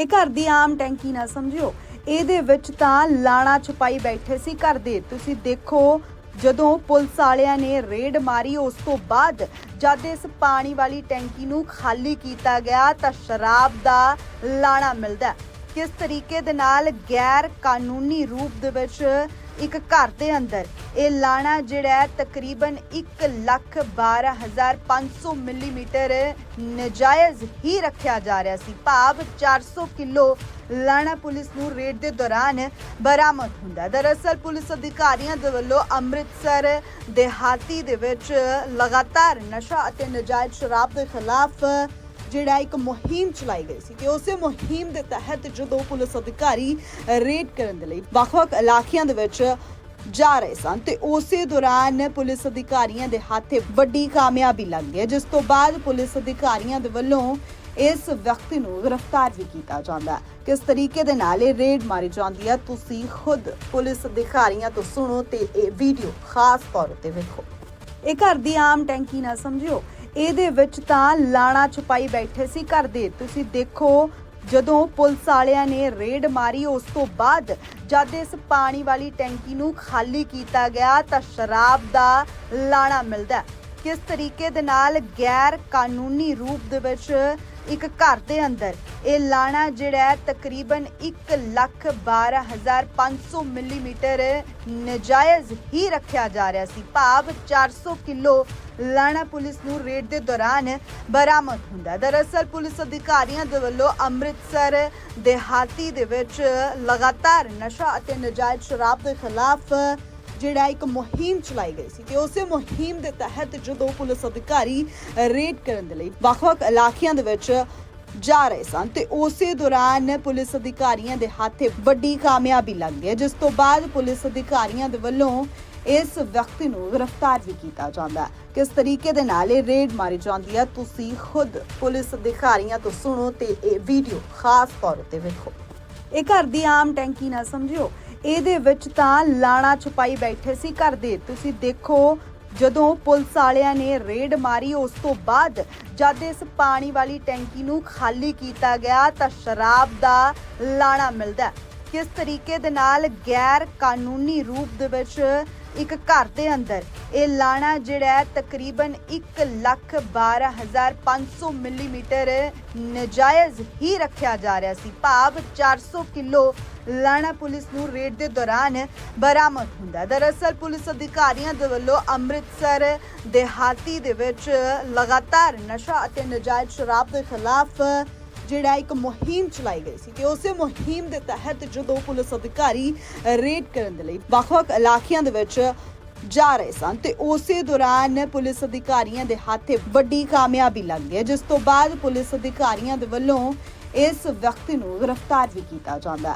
ਇਹ ਘਰ ਦੀ ਆਮ ਟੈਂਕੀ ਨਾ ਸਮਝਿਓ। ਇਹਦੇ ਵਿੱਚ ਤਾਂ ਲਾਣਾ ਛਪਾਈ ਬੈਠੇ ਸੀ ਘਰ ਦੇ। ਤੁਸੀਂ ਦੇਖੋ, ਜਦੋਂ ਪੁਲਿਸ ਵਾਲਿਆਂ ਨੇ ਰੇਡ ਮਾਰੀ, ਉਸ ਤੋਂ ਬਾਅਦ ਜਦ ਇਸ ਪਾਣੀ ਵਾਲੀ ਟੈਂਕੀ ਨੂੰ ਖਾਲੀ ਕੀਤਾ ਗਿਆ ਤਾਂ ਸ਼ਰਾਬ ਦਾ ਲਾਣਾ ਮਿਲਦਾ। ਕਿਸ ਤਰੀਕੇ ਦੇ ਨਾਲ ਗੈਰ ਕਾਨੂੰਨੀ ਰੂਪ ਦੇ ਵਿੱਚ ਇੱਕ ਘਰ ਦੇ ਅੰਦਰ ਇਹ ਲਾਣਾ ਜਿਹੜਾ ਹੈ ਤਕਰੀਬਨ 112500 ਮਿਲੀਮੀਟਰ ਨਜਾਇਜ਼ ਹੀ ਰੱਖਿਆ ਜਾ ਰਿਹਾ ਸੀ। ਭਾਵ 400 ਕਿਲੋ ਲਾਣਾ ਪੁਲਿਸ ਨੂੰ ਰੇਡ ਦੇ ਦੌਰਾਨ ਬਰਾਮਦ ਹੁੰਦਾ। ਦਰਅਸਲ ਪੁਲਿਸ ਅਧਿਕਾਰੀਆਂ ਦੇ ਵੱਲੋਂ ਅੰਮ੍ਰਿਤਸਰ ਦੇਹਾਤੀ ਦੇ ਵਿੱਚ ਲਗਾਤਾਰ ਨਸ਼ਾ ਅਤੇ ਨਜਾਇਜ਼ ਸ਼ਰਾਬ ਦੇ ਖਿਲਾਫ ਜਿਹੜਾ ਇੱਕ ਮੁਹਿੰਮ ਚਲਾਈ ਗਈ ਸੀ ਤੇ ਉਸੇ ਮੁਹਿੰਮ ਦੇ ਤਹਿਤ ਜਦੋਂ ਪੁਲਿਸ ਅਧਿਕਾਰੀ ਰੇਡ ਕਰਨ ਦੇ ਲਈ ਵੱਖ-ਵੱਖ ਇਲਾਕਿਆਂ ਦੇ ਵਿੱਚ ਜਾ ਰਹੇ ਸਨ ਤੇ ਉਸੇ ਦੌਰਾਨ ਪੁਲਿਸ ਅਧਿਕਾਰੀਆਂ ਦੇ ਹੱਥੇ ਵੱਡੀ ਕਾਮਯਾਬੀ ਲੱਗ ਗਈ ਜਿਸ ਤੋਂ ਬਾਅਦ ਪੁਲਿਸ ਅਧਿਕਾਰੀਆਂ ਦੇ ਵੱਲੋਂ ਇਸ ਵਿਅਕਤੀ ਨੂੰ ਗ੍ਰਿਫਤਾਰ ਵੀ ਕੀਤਾ ਜਾਂਦਾ ਹੈ। ਕਿਸ ਤਰੀਕੇ ਦੇ ਨਾਲ ਇਹ ਰੇਡ ਮਾਰੀ ਜਾਂਦੀ ਹੈ, ਤੁਸੀਂ ਖੁਦ ਪੁਲਿਸ ਅਧਿਕਾਰੀਆਂ ਤੋਂ ਸੁਣੋ ਤੇ ਇਹ ਵੀਡੀਓ ਖਾਸ ਤੌਰ ਤੇ ਵੇਖੋ। ਇਹ ਘਰ ਦੀ ਆਮ ਟੈਂਕੀ ਨਾ ਸਮਝਿਓ। ਇਹਦੇ ਵਿੱਚ ਤਾਂ ਲਾਣਾ ਛਪਾਈ ਬੈਠੇ ਸੀ ਘਰ ਦੇ। ਤੁਸੀਂ ਦੇਖੋ, ਜਦੋਂ ਪੁਲਿਸ ਵਾਲਿਆਂ ਨੇ ਰੇਡ ਮਾਰੀ, ਉਸ ਤੋਂ ਬਾਅਦ ਜਦ ਇਸ ਪਾਣੀ ਵਾਲੀ ਟੈਂਕੀ ਨੂੰ ਖਾਲੀ ਕੀਤਾ ਗਿਆ ਤਾਂ ਸ਼ਰਾਬ ਦਾ ਲਾਣਾ ਮਿਲਦਾ ਕਿਸ ਤਰੀਕੇ ਦੇ ਨਾਲ ਗੈਰ ਕਾਨੂੰਨੀ ਰੂਪ ਦੇ ਵਿੱਚ ਇੱਕ ਘਰ ਦੇ ਅੰਦਰ ਇਹ ਲਾਣਾ ਜਿਹੜਾ ਹੈ ਤਕਰੀਬਨ 112500 ਮਿਲੀਮੀਟਰ ਨਜਾਇਜ਼ ਹੀ ਰੱਖਿਆ ਜਾ ਰਿਹਾ ਸੀ। ਭਾਵ 400 ਕਿਲੋ ਲਾਣਾ ਪੁਲਿਸ ਨੂੰ ਰੇਡ ਦੇ ਦੌਰਾਨ ਬਰਾਮਦ ਹੁੰਦਾ ਦਰਅਸਲ ਪੁਲਿਸ ਅਧਿਕਾਰੀਆਂ ਦੇ ਵੱਲੋਂ ਅੰਮ੍ਰਿਤਸਰ ਦੇਹਾਤੀ ਦੇ ਵਿੱਚ ਲਗਾਤਾਰ ਨਸ਼ਾ ਅਤੇ ਨਜਾਇਜ਼ ਸ਼ਰਾਬ ਦੇ ਖਿਲਾਫ ਜਿਹੜਾ ਇੱਕ ਮੁਹਿੰਮ ਚਲਾਈ ਗਈ ਸੀ ਤੇ ਉਸੇ ਮੁਹਿੰਮ ਦੇ ਤਹਿਤ ਜਦੋਂ ਪੁਲਿਸ ਅਧਿਕਾਰੀ ਰੇਡ ਕਰਨ ਦੇ ਲਈ ਵੱਖ-ਵੱਖ ਇਲਾਕਿਆਂ ਦੇ ਵਿੱਚ ਜਾ ਰਹੇ ਸਨ ਤੇ ਉਸੇ ਦੌਰਾਨ ਪੁਲਿਸ ਅਧਿਕਾਰੀਆਂ ਦੇ ਹੱਥੇ ਵੱਡੀ ਕਾਮਯਾਬੀ ਲੱਗ ਗਈ ਜਿਸ ਤੋਂ ਬਾਅਦ ਪੁਲਿਸ ਅਧਿਕਾਰੀਆਂ ਦੇ ਵੱਲੋਂ ਇਸ ਵਿਅਕਤੀ ਨੂੰ ਗ੍ਰਿਫਤਾਰ ਵੀ ਕੀਤਾ ਜਾਂਦਾ ਕਿਸ ਤਰੀਕੇ ਦੇ ਨਾਲ ਇਹ ਰੇਡ ਮਾਰੀ ਜਾਂਦੀ ਹੈ, ਤੁਸੀਂ ਖੁਦ ਪੁਲਿਸ ਅਧਿਕਾਰੀਆਂ ਤੋਂ ਸੁਣੋ ਤੇ ਇਹ ਵੀਡੀਓ ਖਾਸ ਤੌਰ ਤੇ ਵੇਖੋ। ਇਹ ਘਰ ਦੀ ਆਮ ਟੈਂਕੀ ਨਾ ਸਮਝਿਓ। ਇਹਦੇ ਵਿੱਚ ਤਾਂ ਲਾਣਾ ਛੁਪਾਈ ਬੈਠੇ ਸੀ ਘਰ ਦੇ। ਤੁਸੀਂ ਦੇਖੋ, ਜਦੋਂ ਪੁਲਿਸ ਵਾਲਿਆਂ ਨੇ ਰੇਡ ਮਾਰੀ, ਉਸ ਤੋਂ ਬਾਅਦ ਜਦ ਇਸ ਪਾਣੀ ਵਾਲੀ ਟੈਂਕੀ ਨੂੰ ਖਾਲੀ ਕੀਤਾ ਗਿਆ, ਤਾਂ ਸ਼ਰਾਬ ਦਾ ਲਾਣਾ ਮਿਲਦਾ। ਕਿਸ ਤਰੀਕੇ ਦੇ ਨਾਲ ਗੈਰ ਕਾਨੂੰਨੀ ਰੂਪ ਦੇ ਵਿੱਚ ਇੱਕ ਘਰ ਦੇ ਅੰਦਰ। ਇਹ ਲਾਣਾ ਜਿਹੜਾ ਹੈ ਤਕਰੀਬਨ 112500 ਮਿਲੀਮੀਟਰ ਨਜਾਇਜ਼ ਹੀ ਰੱਖਿਆ ਜਾ ਰਿਹਾ ਸੀ। ਭਾਵ 400 ਕਿਲੋ ਲਾਣਾ ਪੁਲਿਸ ਨੂੰ ਰੇਡ ਦੇ ਦੌਰਾਨ ਬਰਾਮਦ ਹੁੰਦਾ। ਦਰਅਸਲ ਪੁਲਿਸ ਅਧਿਕਾਰੀਆਂ ਦੇ ਵੱਲੋਂ ਅੰਮ੍ਰਿਤਸਰ ਦੇਹਾਤੀ ਦੇ ਵਿੱਚ ਲਗਾਤਾਰ ਨਸ਼ਾ ਅਤੇ ਨਜਾਇਜ਼ ਸ਼ਰਾਬ ਦੇ ਖਿਲਾਫ ਜਿਹੜਾ ਇੱਕ ਮੁਹਿੰਮ ਚਲਾਈ ਗਈ ਸੀ ਤੇ ਉਸੇ ਮੁਹਿੰਮ ਦੇ ਤਹਿਤ ਜਦੋਂ ਪੁਲਿਸ ਅਧਿਕਾਰੀ ਰੇਡ ਕਰਨ ਦੇ ਲਈ ਵੱਖ-ਵੱਖ ਇਲਾਕਿਆਂ ਦੇ ਵਿੱਚ ਜਾ ਰਹੇ ਸਨ ਤੇ ਉਸੇ ਦੌਰਾਨ ਪੁਲਿਸ ਅਧਿਕਾਰੀਆਂ ਦੇ ਹੱਥੇ ਵੱਡੀ ਕਾਮਯਾਬੀ ਲੱਗ ਗਈ ਹੈ, ਜਿਸ ਤੋਂ ਬਾਅਦ ਪੁਲਿਸ ਅਧਿਕਾਰੀਆਂ ਦੇ ਵੱਲੋਂ ਇਸ ਵਿਅਕਤੀ ਨੂੰ ਗ੍ਰਿਫਤਾਰ ਵੀ ਕੀਤਾ ਜਾਂਦਾ ਹੈ।